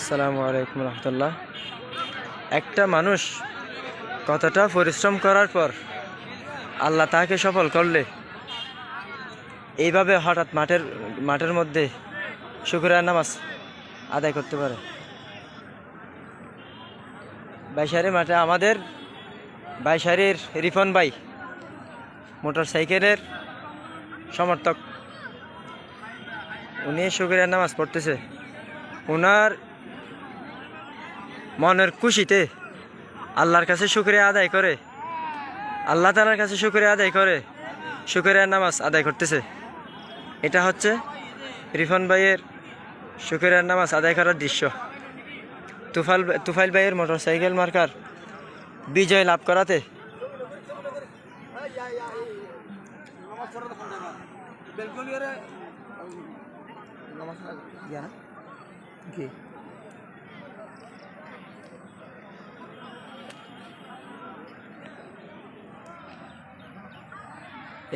আসসালামু আলাইকুম রহমতুল্লাহ। একটা মানুষ কতটা পরিশ্রম করার পর আল্লাহ তাকে সফল করলে, এইভাবে হঠাৎ মাঠের মাঠের মধ্যে শুক্রিয়া নামাজ আদায় করতে পারে। বাইশারি মাঠে আমাদের বাইশারির রিফন ভাই মোটর সাইকেলের সমর্থক। উনি শুক্রিয়া নামাজ পড়তেছে। ওনার মনের খুশিতে আল্লাহর কাছে শুক্রিয়া আদায় করে। আল্লাহ তালার কাছে শুক্রিয়া আদায় করে শুক্রিয়া নামাজ আদায় করতেছে। এটা হচ্ছে রিফন ভাইয়ের শুক্রিয়ার নামাজ আদায় করার দৃশ্য। তুফাল তুফাইল ভাইয়ের মোটর সাইকেল মার্কার বিজয় লাভ করাতে।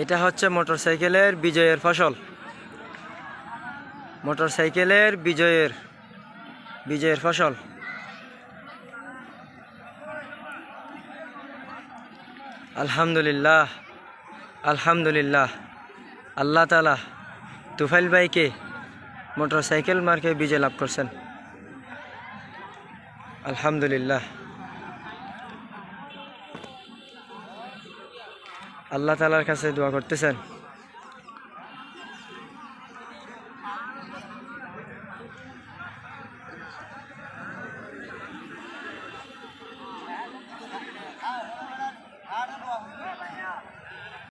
এটা হচ্ছে মোটরসাইকেলের বিজয়ের ফসল। মোটরসাইকেলের বিজয়ের বিজয়ের ফসল। আলহামদুলিল্লাহ আলহামদুলিল্লাহ। আল্লাহ তালা তুফাইল ভাইকে মোটরসাইকেল মার্কে বিজয় লাভ করছেন। আলহামদুলিল্লাহ। আল্লাহ তালার কাছে দোয়া করতেছেন।